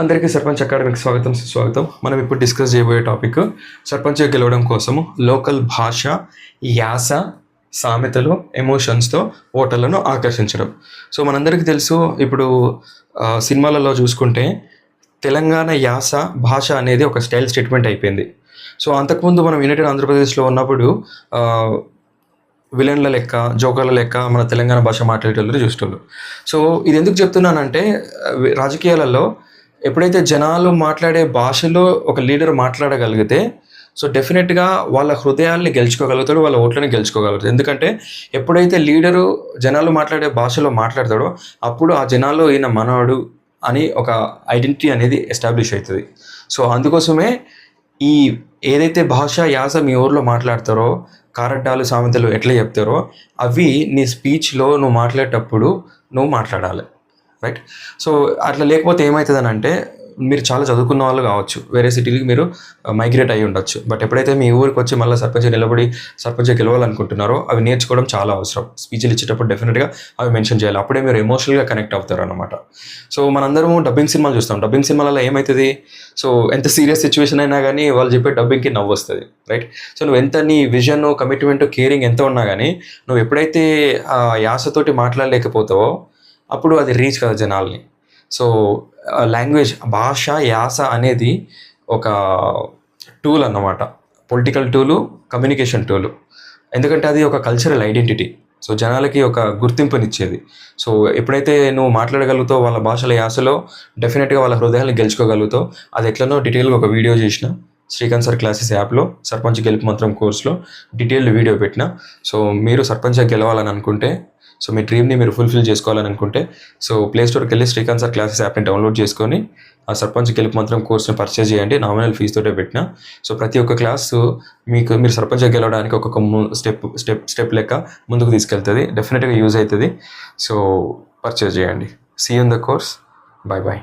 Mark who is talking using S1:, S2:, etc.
S1: అందరికీ సర్పంచ్ అకాడమీకి స్వాగతం సుస్వాగతం. మనం ఇప్పుడు డిస్కస్ చేయబోయే టాపిక్ సర్పంచ్ గెలవడం కోసము లోకల్ భాష యాస సామెతలు ఎమోషన్స్తో ఓటర్లను ఆకర్షించడం. సో మనందరికీ తెలుసు ఇప్పుడు సినిమాలలో చూసుకుంటే తెలంగాణ యాస భాష అనేది ఒక స్టైల్ స్టేట్మెంట్ అయిపోయింది. సో అంతకుముందు మనం యునైటెడ్ ఆంధ్రప్రదేశ్లో ఉన్నప్పుడు విలన్ల లెక్క జోకర్ల లెక్క మన తెలంగాణ భాష మాట్లాడేటోళ్ళు చూసేటోళ్ళు. సో ఇది ఎందుకు చెప్తున్నానంటే రాజకీయాలలో ఎప్పుడైతే జనాలు మాట్లాడే భాషలో ఒక లీడర్ మాట్లాడగలిగితే సో డెఫినెట్గా వాళ్ళ హృదయాల్ని గెలుచుకోగలుగుతాడు వాళ్ళ ఓట్లని గెలుచుకోగలుగుతాడు. ఎందుకంటే ఎప్పుడైతే లీడరు జనాలు మాట్లాడే భాషలో మాట్లాడతాడో అప్పుడు ఆ జనాల్లో ఈయన మనవాడు అని ఒక ఐడెంటిటీ అనేది ఎస్టాబ్లిష్ అవుతుంది. సో అందుకోసమే ఈ ఏదైతే భాష యాస మీ ఊర్లో మాట్లాడతారో కారడ్డాలు సామెతలు ఎట్లా చెప్తారో అవి నీ స్పీచ్లో నువ్వు మాట్లాడేటప్పుడు నువ్వు మాట్లాడాలి. రైట్ సో అట్లా లేకపోతే ఏమవుతుంది అంటే మీరు చాలా చదువుకున్న వాళ్ళు కావచ్చు. వేరే సిటీకి మీరు uh, మైగ్రేట్ అయ్యి ఉండొచ్చు. బట్ ఎప్పుడైతే మీ ఊరికి వచ్చి మళ్ళీ సర్పంచ్ నిలబడి సర్పంచ్ గెలవాలనుకుంటున్నారో అవి నేర్చుకోవడం చాలా అవసరం. స్పీచ్లు ఇచ్చేటప్పుడు డెఫినెట్గా అవి మెన్షన్ చేయాలి. అప్పుడే మీరు ఎమోషనల్గా కనెక్ట్ అవుతారు అనమాట సో మనందరము డబ్బింగ్ సినిమాలు చూస్తాం. డబ్బింగ్ సినిమాలలో ఏమవుతుంది సో ఎంత సీరియస్ సిచ్యువేషన్ అయినా కానీ వాళ్ళు చెప్పే డబ్బింగ్కి నవ్వు వస్తుంది. రైట్ సో నువ్వు ఎంత నీ విజన్ కమిట్మెంట్ కేరింగ్ ఎంత ఉన్నా కానీ నువ్వు ఎప్పుడైతే ఆ యాసతోటి మాట్లాడలేకపోతావో అప్పుడు అది రీచ్ కదా జనాల్ని. సో లాంగ్వేజ్ భాష యాస అనేది ఒక టూల్ అన్నమాట. పొలిటికల్ టూలు కమ్యూనికేషన్ టూలు ఎందుకంటే అది ఒక కల్చరల్ ఐడెంటిటీ సో జనాలకి ఒక గుర్తింపునిచ్చేది. సో ఎప్పుడైతే నువ్వు మాట్లాడగలుగుతావు వాళ్ళ భాషల యాసలో డెఫినెట్గా వాళ్ళ హృదయాన్ని గెలుచుకోగలుగుతావు. అది ఎట్లనో డీటెయిల్గా ఒక వీడియో చేసిన. శ్రీకాంత్ సార్ క్లాసెస్ యాప్లో సర్పంచ్ గెలుపు మంత్రం కోర్సులో డీటెయిల్డ్ వీడియో పెట్టిన. సో మీరు సర్పంచ్ గెలవాలని అనుకుంటే సో మీ డ్రీమ్ని మీరు ఫుల్ఫిల్ చేసుకోవాలని అనుకుంటే సో ప్లేస్టోర్కి వెళ్ళి శ్రీకాంత్ సార్ క్లాసెస్ యాప్ని డౌన్లోడ్ చేసుకొని ఆ సర్పంచ్ గెలుపు మంత్రం కోర్స్ని పర్చేజ్ చేయండి. నామినల్ ఫీజు తోటే పెట్టిన. సో ప్రతి ఒక్క క్లాస్ మీకు మీరు సర్పంచ్ గెలవడానికి ఒక్కొక్క స్టెప్ స్టెప్ స్టెప్ లెక్క ముందుకు తీసుకెళ్తుంది. డెఫినెట్గా యూజ్ అవుతుంది. సో పర్చేజ్ చేయండి. See in the course bye bye